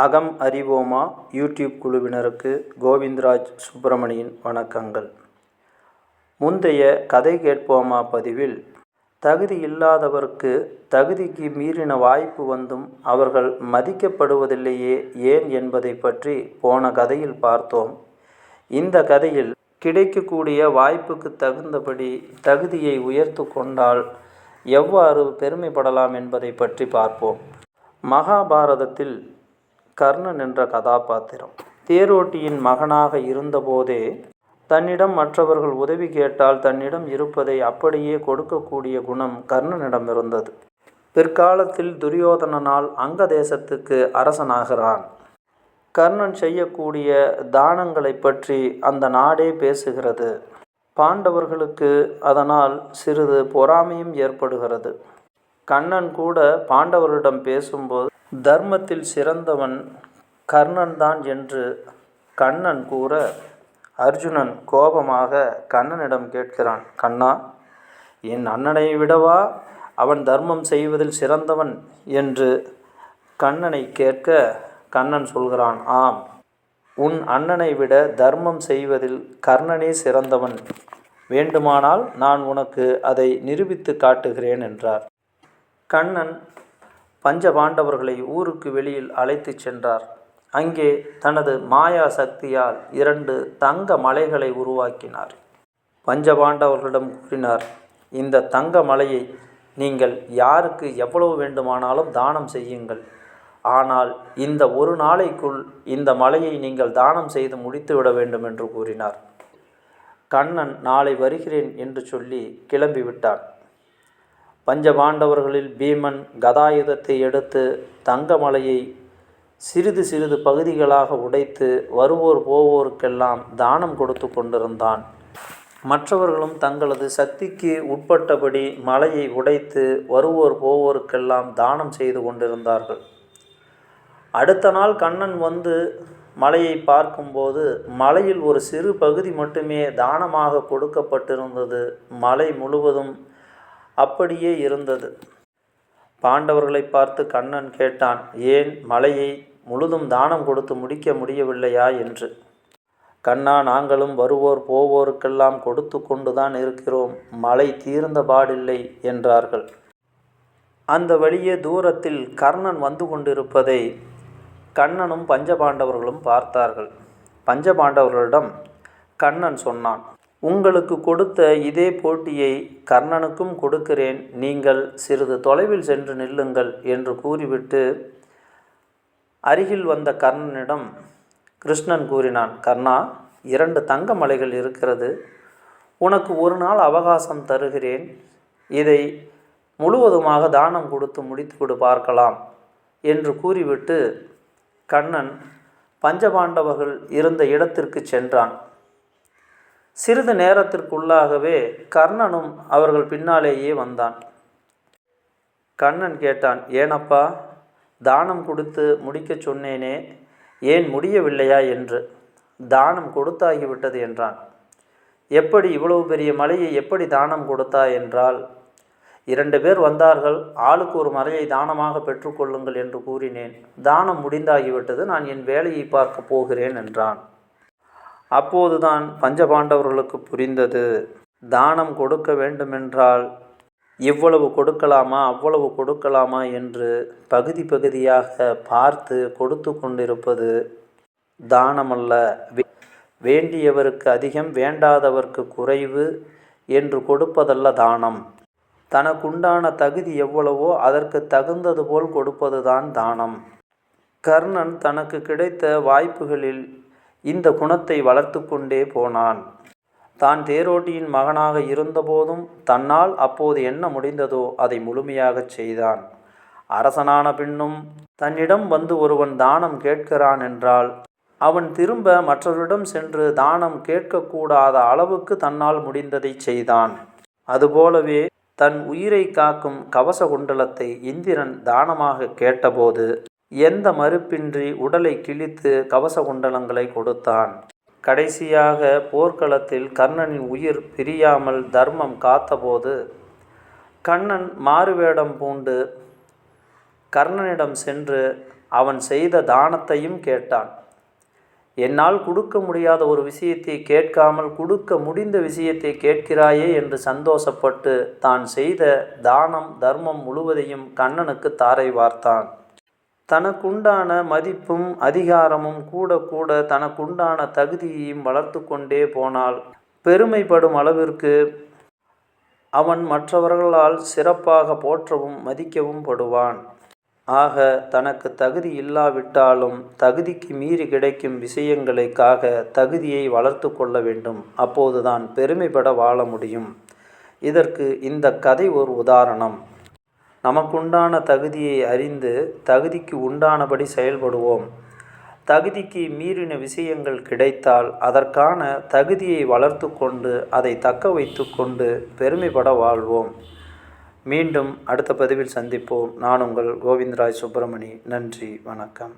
அகம் அறிவோமா? யூடியூப் குழுவினருக்கு கோவிந்தராஜ் சுப்பிரமணியின் வணக்கங்கள். முந்தைய கதை கேட்போமா பதிவில் தகுதி இல்லாதவருக்கு தகுதிக்கு மீறின வாய்ப்பு வந்தும் அவர்கள் மதிக்கப்படுவதில்லையே ஏன் என்பதை பற்றி போன கதையில் பார்த்தோம். இந்த கதையில் கிடைக்கக்கூடிய வாய்ப்புக்கு தகுந்தபடி தகுதியை உயர்த்து கொண்டால் எவ்வாறு பெருமைப்படலாம் என்பதை பற்றி பார்ப்போம். மகாபாரதத்தில் கர்ணன் என்ற கதாபாத்திரம். தேரோட்டியின் மகனாக இருந்தபோதே தன்னிடம் மற்றவர்கள் உதவி கேட்டால் தன்னிடம் இருப்பதை அப்படியே கொடுக்கக்கூடிய குணம் கர்ணனிடம் இருந்தது. பிற்காலத்தில் துரியோதனனால் அங்க தேசத்துக்கு அரசனாகிறான். கர்ணன் செய்யக்கூடிய தானங்களை பற்றி அந்த நாடே பேசுகிறது. பாண்டவர்களுக்கு அதனால் சிறிது பொறாமையும் ஏற்படுகிறது. கண்ணன் கூட பாண்டவரிடம் பேசும்போது தர்மத்தில் சிறந்தவன் கர்ணன் தான் என்று கண்ணன் கூற அர்ஜுனன் கோபமாக கண்ணனிடம் கேட்கிறான் கண்ணா என் அண்ணனை விடவா? அவன் தர்மம் செய்வதில் சிறந்தவன் என்று கண்ணனை கேட்க கண்ணன் சொல்கிறான் ஆம் உன் அண்ணனை விட தர்மம் செய்வதில் கர்ணனே சிறந்தவன். வேண்டுமானால் நான் உனக்கு அதை நிரூபித்து காட்டுகிறேன் என்றார். கண்ணன் பஞ்ச பாண்டவர்களை ஊருக்கு வெளியில் அழைத்துச் சென்றார். அங்கே தனது மாயா சக்தியால் இரண்டு தங்க மலைகளை உருவாக்கினார். பஞ்சபாண்டவர்களிடம் கூறினார் இந்த தங்க மலையை நீங்கள் யாருக்கு எவ்வளவு வேண்டுமானாலும் தானம் செய்யுங்கள். ஆனால் இந்த ஒரு நாளைக்குள் இந்த மலையை நீங்கள் தானம் செய்து முடித்துவிட வேண்டும் என்று கூறினார். கண்ணன் நாளை வருகிறேன் என்று சொல்லி கிளம்பிவிட்டான். பஞ்சபாண்டவர்களில் பீமன் கதாயுதத்தை எடுத்து தங்கமலையை சிறிது சிறிது பகுதிகளாக உடைத்து வருவோர் போவோருக்கெல்லாம் தானம் கொடுத்து கொண்டிருந்தான். மற்றவர்களும் தங்களது சக்திக்கு உட்பட்டபடி மலையை உடைத்து வருவோர் போவோருக்கெல்லாம் தானம் செய்து கொண்டிருந்தார்கள். அடுத்த நாள் கண்ணன் வந்து மலையை பார்க்கும்போது மலையில் ஒரு சிறு பகுதி மட்டுமே தானமாக கொடுக்கப்பட்டிருந்தது. மலை முழுவதும் அப்படியே இருந்தது. பாண்டவர்களை பார்த்து கண்ணன் கேட்டான் ஏன் மலையை முழுதும் தானம் கொடுத்து முடிக்க முடியவில்லையா? என்று. கண்ணா நாங்களும் வருவோர் போவோருக்கெல்லாம் கொடுத்து கொண்டுதான் இருக்கிறோம். மழை தீர்ந்த பாடில்லை என்றார்கள். அந்த வழியே தூரத்தில் கர்ணன் வந்து கொண்டிருப்பதை கண்ணனும் பஞ்சபாண்டவர்களும் பார்த்தார்கள். பஞ்சபாண்டவர்களிடம் கண்ணன் சொன்னான் உங்களுக்கு கொடுத்த இதே போட்டியை கர்ணனுக்கும் கொடுக்கிறேன். நீங்கள் சிறிது தொலைவில் சென்று நில்லுங்கள் என்று கூறிவிட்டு அருகில் வந்த கர்ணனிடம் கிருஷ்ணன் கூறினான் கர்ணா இரண்டு தங்க மலைகள் இருக்கிறது. உனக்கு ஒரு நாள் அவகாசம் தருகிறேன். இதை முழுவதுமாக தானம் கொடுத்து முடித்துவிடு பார்க்கலாம் என்று கூறிவிட்டு கண்ணன் பஞ்சபாண்டவர்கள் இருந்த இடத்திற்கு சென்றான். சிறிது நேரத்திற்குள்ளாகவே கர்ணனும் அவர்கள் பின்னாலேயே வந்தான். கண்ணன் கேட்டான் ஏனப்பா தானம் கொடுத்து முடிக்கச் சொன்னேனே ஏன் முடியவில்லையா என்று? தானம் கொடுத்தாகிவிட்டது என்றான். எப்படி இவ்வளவு பெரிய மலையை எப்படி தானம் கொடுத்தா? என்றால் இரண்டு பேர் வந்தார்கள் ஆளுக்கு ஒரு மலையை தானமாக பெற்றுக்கொள்ளுங்கள் என்று கூறினேன். தானம் முடிந்தாகிவிட்டது நான் என் வேலையை பார்க்க போகிறேன் என்றான். அப்போதுதான் பஞ்சபாண்டவர்களுக்கு புரிந்தது. தானம் கொடுக்க வேண்டுமென்றால் இவ்வளவு கொடுக்கலாமா அவ்வளவு கொடுக்கலாமா என்று பகுதி பகுதியாக பார்த்து கொடுத்து கொண்டிருப்பது தானமல்ல. வேண்டியவருக்கு அதிகம் வேண்டாதவர்க்கு குறைவு என்று கொடுப்பதல்ல தானம். தனக்குண்டான தகுதி எவ்வளவோ அதற்கு தகுந்தது போல் கொடுப்பதுதான் தானம். கர்ணன் தனக்கு கிடைத்த வாய்ப்புகளில் இந்த குணத்தை வளர்த்து கொண்டே போனான். தான் தேரோட்டியின் மகனாக இருந்தபோதும் தன்னால் அப்போது என்ன முடிந்ததோ அதை முழுமையாகச் செய்தான். அரசனான பின்னும் தன்னிடம் வந்து ஒருவன் தானம் கேட்கிறான் என்றால் அவன் திரும்ப மற்றவரிடம் சென்று தானம் கேட்கக்கூடாத அளவுக்கு தன்னால் முடிந்ததை செய்தான். அதுபோலவே தன் உயிரை காக்கும் கவச குண்டலத்தை இந்திரன் தானமாக கேட்டபோது எந்த மறுப்பின்றி உடலை கிழித்து கவச குண்டலங்களை கொடுத்தான். கடைசியாக போர்க்களத்தில் கர்ணனின் உயிர் பிரியாமல் தர்மம் காத்தபோது கண்ணன் மாறுவேடம் பூண்டு கர்ணனிடம் சென்று அவன் செய்த தானத்தையும் கேட்டான். என்னால் கொடுக்க முடியாத ஒரு விஷயத்தை கேட்காமல் கொடுக்க முடிந்த விஷயத்தை கேட்கிறாயே என்று சந்தோஷப்பட்டு தான் செய்த தானம் தர்மம் முழுவதையும் கண்ணனுக்கு தாரை வார்த்தான். தனக்குண்டான மதிப்பும் அதிகாரமும் கூட கூட தனக்குண்டான தகுதியையும் வளர்த்து கொண்டே போனால் பெருமைப்படும் அளவிற்கு அவன் மற்றவர்களால் சிறப்பாக போற்றவும் மதிக்கவும் படுவான். ஆக தனக்கு தகுதி இல்லாவிட்டாலும் தகுதிக்கு மீறி கிடைக்கும் விஷயங்களுக்காக தகுதியை வளர்த்து கொள்ள வேண்டும். அப்போதுதான் பெருமைப்பட வாழ முடியும். இதற்கு இந்த கதை ஒரு உதாரணம். நமக்குண்டான தகுதியை அறிந்து தகுதிக்கு உண்டானபடி செயல்படுவோம். தகுதிக்கு மீறின விஷயங்கள் கிடைத்தால் அதற்கான தகுதியை வளர்த்து கொண்டு அதை தக்க வைத்து கொண்டு பெருமைப்பட வாழ்வோம். மீண்டும் அடுத்த பதிவில் சந்திப்போம். நான் உங்கள் கோவிந்தராஜ் சுப்பிரமணி. நன்றி. வணக்கம்.